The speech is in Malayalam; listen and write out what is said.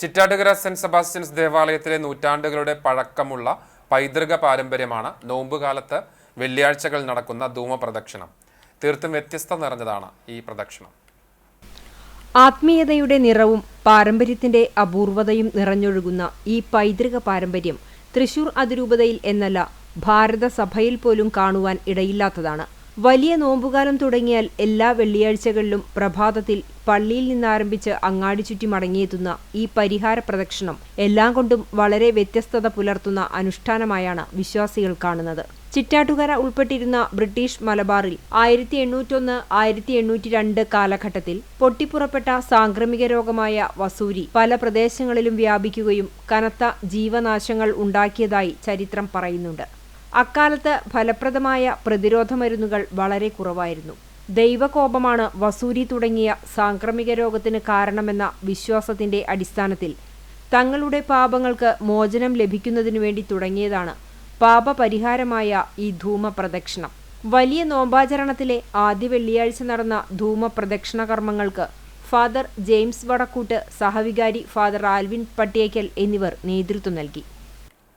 ചിറ്റാട്ടുകര സെന്റ് സെബാസ്റ്റ്യൻസ് ദേവാലയത്തിലെ നൂറ്റാണ്ടുകളുടെ പഴക്കമുള്ള പൈതൃക പാരമ്പര്യമാണ് നോമ്പുകാലത്ത് വെള്ളിയാഴ്ചകൾ നടക്കുന്ന ധൂമപ്രദക്ഷിണം. തീർത്തും വ്യത്യസ്ത നിറഞ്ഞതാണ് ഈ പ്രദക്ഷിണം. ആത്മീയതയുടെ നിറവും പാരമ്പര്യത്തിന്റെ അപൂർവതയും നിറഞ്ഞൊഴുകുന്ന ഈ പൈതൃക പാരമ്പര്യം തൃശൂർ അതിരൂപതയിൽ എന്നല്ല ഭാരതസഭയിൽ പോലും കാണുവാൻ ഇടയില്ലാത്തതാണ്. വലിയ നോമ്പുകാലം തുടങ്ങിയാൽ എല്ലാ വെള്ളിയാഴ്ചകളിലും പ്രഭാതത്തിൽ പള്ളിയിൽ നിന്നാരംഭിച്ച് അങ്ങാടി ചുറ്റി മടങ്ങിയെത്തുന്ന ഈ പരിഹാര പ്രദക്ഷിണം എല്ലാം കൊണ്ടും വളരെ വ്യത്യസ്തത പുലർത്തുന്ന അനുഷ്ഠാനമായാണ് വിശ്വാസികൾ കാണുന്നത്. ചിറ്റാട്ടുകര ഉൾപ്പെട്ടിരുന്ന ബ്രിട്ടീഷ് മലബാറിൽ ആയിരത്തി എണ്ണൂറ്റൊന്ന് ആയിരത്തി എണ്ണൂറ്റി രണ്ട് കാലഘട്ടത്തിൽ പൊട്ടിപ്പുറപ്പെട്ട സാംക്രമിക രോഗമായ വസൂരി പല പ്രദേശങ്ങളിലും വ്യാപിക്കുകയും കനത്ത ജീവനാശങ്ങൾ ഉണ്ടാക്കിയതായി ചരിത്രം പറയുന്നുണ്ട്. അക്കാലത്ത് ഫലപ്രദമായ പ്രതിരോധ മരുന്നുകൾ വളരെ കുറവായിരുന്നു. ദൈവകോപമാണ് വസൂരി തുടങ്ങിയ സാംക്രമിക രോഗത്തിന് കാരണമെന്ന വിശ്വാസത്തിന്റെ അടിസ്ഥാനത്തിൽ തങ്ങളുടെ പാപങ്ങൾക്ക് മോചനം ലഭിക്കുന്നതിനു വേണ്ടി തുടങ്ങിയതാണ് പാപപരിഹാരമായ ഈ ധൂമപ്രദക്ഷിണം. വലിയ നോമ്പാചരണത്തിലെ ആദ്യ വെള്ളിയാഴ്ച നടന്ന ധൂമ പ്രദക്ഷിണ കർമ്മങ്ങൾക്ക് ഫാദർ ജെയിംസ് വടക്കൂട്ട് സഹവികാരി ഫാദർ ആൽവിൻ പട്ടിയേക്കൽ എന്നിവർ നേതൃത്വം നൽകി.